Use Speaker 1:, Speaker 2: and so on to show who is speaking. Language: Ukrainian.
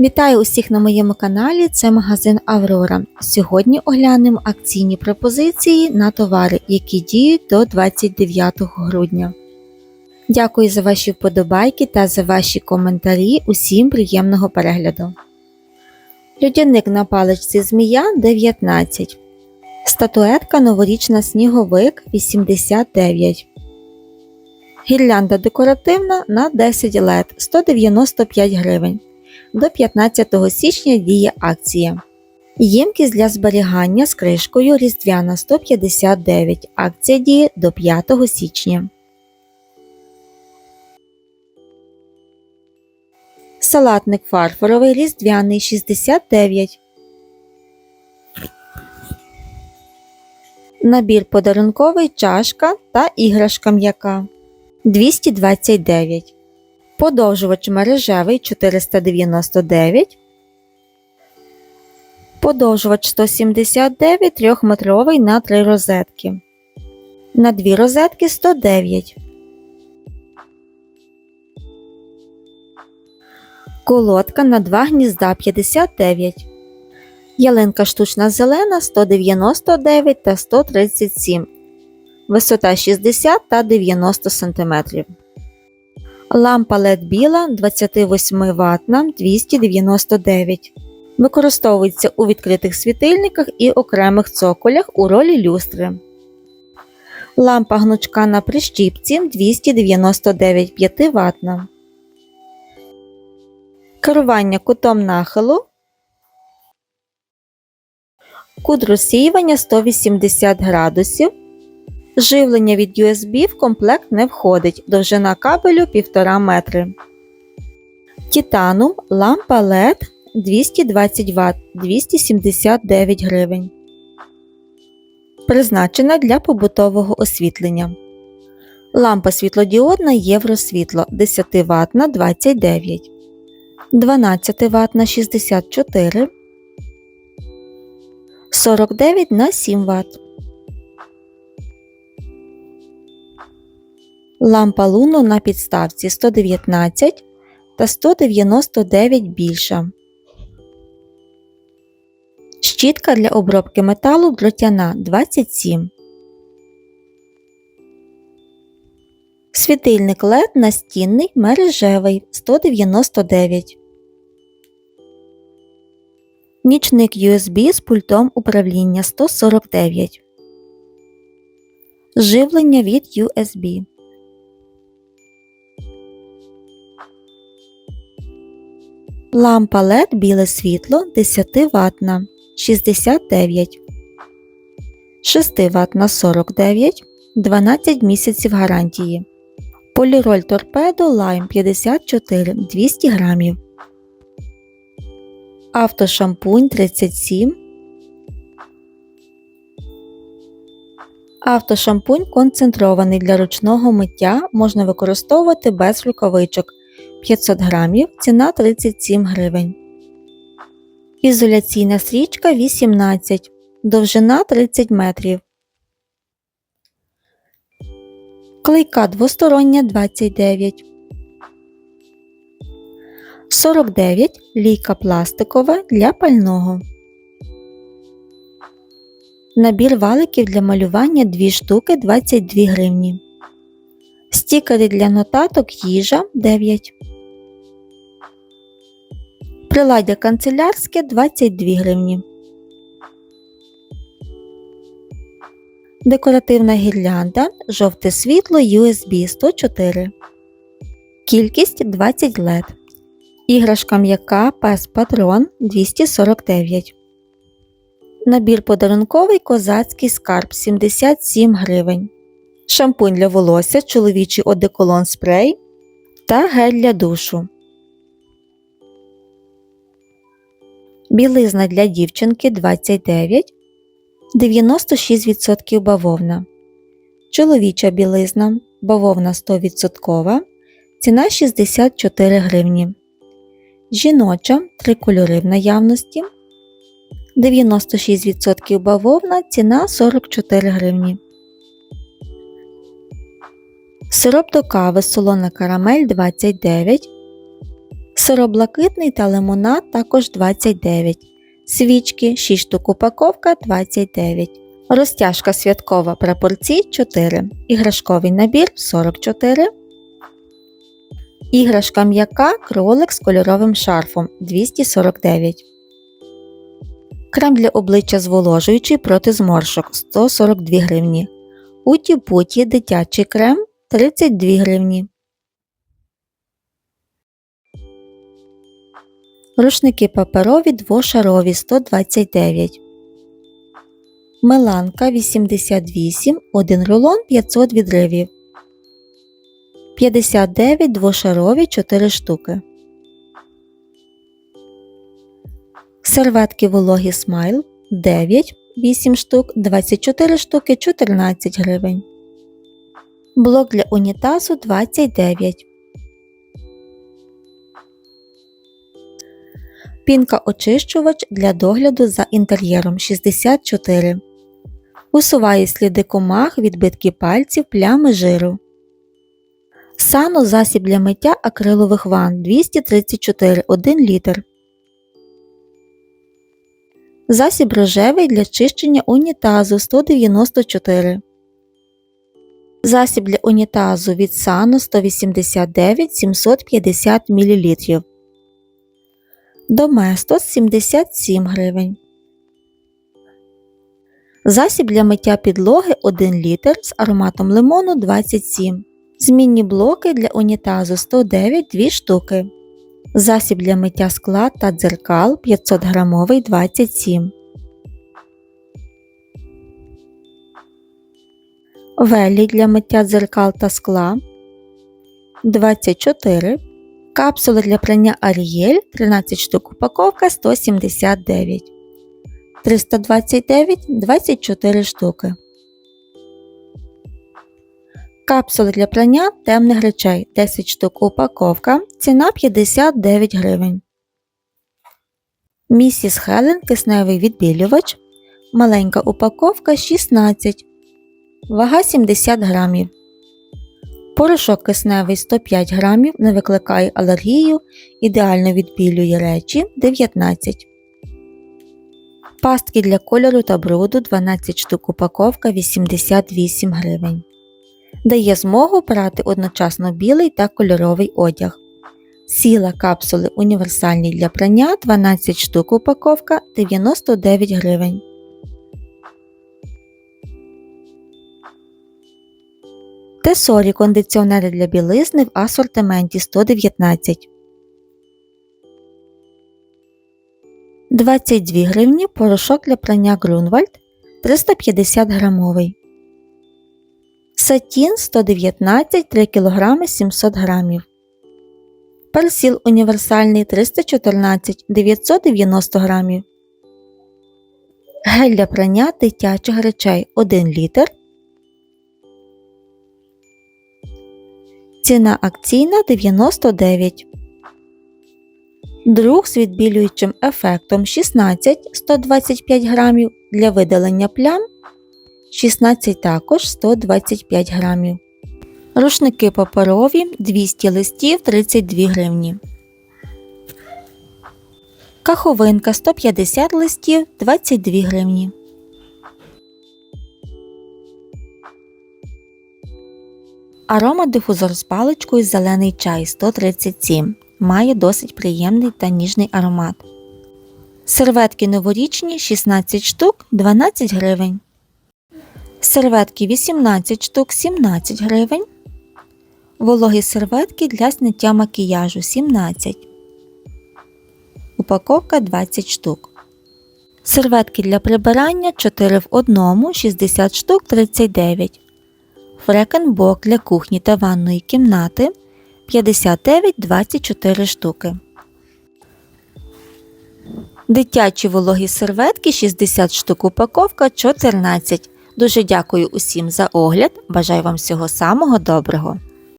Speaker 1: Вітаю усіх на моєму каналі. Це магазин Аврора. Сьогодні оглянемо акційні пропозиції на товари, які діють до 29 грудня. Дякую за ваші вподобайки та за ваші коментарі. Усім приємного перегляду. Людяник на паличці змія 19. Статуетка новорічна сніговик 89. Гірлянда декоративна на 10 LED 195 гривень. До 15 січня діє акція. Ємкість для зберігання з кришкою Різдвяна 159. Акція діє до 5 січня. Салатник фарфоровий різдвяний 69. Набір подарунковий чашка та іграшка м'яка 229. Подовжувач мережевий 499. Подовжувач 179 3-метровий на 3 розетки. На 2 розетки 109. Колодка на 2 гнізда 59. Ялинка штучна зелена 199 та 137. Висота 60 та 90 см. Лампа LED біла 28 ватна 299. Використовується у відкритих світильниках і окремих цоколях у ролі люстри. Лампа гнучка на прищіпці 299 5 ватна. Керування кутом нахилу. Кут розсіювання 180 градусів. Живлення від USB в комплект не входить, довжина кабелю 1,5 метри. Титанум лампа LED 220 Вт 279 гривень. Призначена для побутового освітлення. Лампа світлодіодна Євросвітло 10 Вт на 29, 12 Вт на 64, 49 на 7 Вт. Лампа Луно на підставці 119 та 199 більша. Щітка для обробки металу дротяна 27. Світильник LED настінний мережевий 199. Нічник USB з пультом управління 149. Живлення від USB. Лампа LED біле світло 10 ватна 69, 6 ватна 49, 12 місяців гарантії. Поліроль торпедо Lime 54 200 грамів. Автошампунь 37. Автошампунь концентрований для ручного миття можна використовувати без рукавичок 500 грамів, ціна 37 гривень. Ізоляційна стрічка 18, довжина 30 метрів. Клейка двостороння 29. 49 лійка пластикова для пального. Набір валиків для малювання 2 штуки 22 гривні. Стікери для нотаток їжа 9. Приладдя канцелярське 22 гривні. Декоративна гірлянда жовте світло USB 104. Кількість 20 LED. Іграшка м'яка пес патрон 249. Набір подарунковий козацький скарб 77 гривень. Шампунь для волосся, чоловічий одеколон спрей та гель для душу. Білизна для дівчинки 29, 96% бавовна. Чоловіча білизна бавовна 100%, ціна 64 гривні. Жіноча 3 кольори в наявності. 96% бавовна, ціна 44 гривні. Сироп до кави солона карамель 29, Сироблакитний та лимонад також 29. Свічки 6 штук упаковка 29. Розтяжка святкова прапорці 4. Іграшковий набір 44. Іграшка м'яка кролик з кольоровим шарфом 249. Крем для обличчя зволожуючий проти зморшок 142 гривні. Уті путі дитячий крем 32 гривні. Рушники паперові двошарові 129. Меланка 88, 1 рулон 500 відривів. 59 двошарові 4 штуки. Серветки вологі смайл 9, 8 штук, 24 штуки 14 гривень. Блок для унітазу 29. Пінка очищувач для догляду за інтер'єром 64. Усуває сліди комах, відбитки пальців, плями жиру. Сано засіб для миття акрилових ванн 234 1 літр. Засіб рожевий для чищення унітазу 194. Засіб для унітазу від Сано 189 750 мл. Доместос 77 гривень. Засіб для миття підлоги 1 літр з ароматом лимону 27. Змінні блоки для унітазу 109 2 штуки. Засіб для миття скла та дзеркал 500 грамовий 27. Велі для миття дзеркал та скла 24. Капсули для прання Арієль 13 штук упаковка 179. 329 24 штуки. Капсули для прання темних речей 10 штук упаковка. Ціна 59 гривень. Місіс Хелен кисневий відбілювач. Маленька упаковка 16. Вага 70 грамів. Порошок кисневий 105 грамів не викликає алергію, ідеально відбілює речі 19. Пастки для кольору та бруду 12 штук упаковка 88 гривень. Дає змогу прати одночасно білий та кольоровий одяг. Сіла капсули універсальні для прання 12 штук упаковка 99 гривень. Тесорі кондиціонери для білизни в асортименті 119. 22 гривні порошок для прання Грунвальд 350 грамовий. Сатін 119 3 кг 700 грамів. Персіл універсальний 314 990 грамів. Гель для прання дитячих речей 1 літр. Ціна акційна 99. Друг з відбілюючим ефектом 16 125 грамів для видалення плям. 16 також 125 грамів. Рушники паперові 200 листів 32 гривні. Каховинка 150 листів 22 гривні. Аромадифузор з паличкою зелений чай 137. Має досить приємний та ніжний аромат. Серветки новорічні 16 штук 12 гривень. Серветки 18 штук 17 гривень. Вологі серветки для зняття макіяжу 17. Упаковка 20 штук. Серветки для прибирання 4 в 1 60 штук 39. Фрекенбок для кухні та ванної кімнати 59 24 штуки. Дитячі вологі серветки 60 штук упаковка 14. Дуже дякую усім за огляд. Бажаю вам всього самого доброго.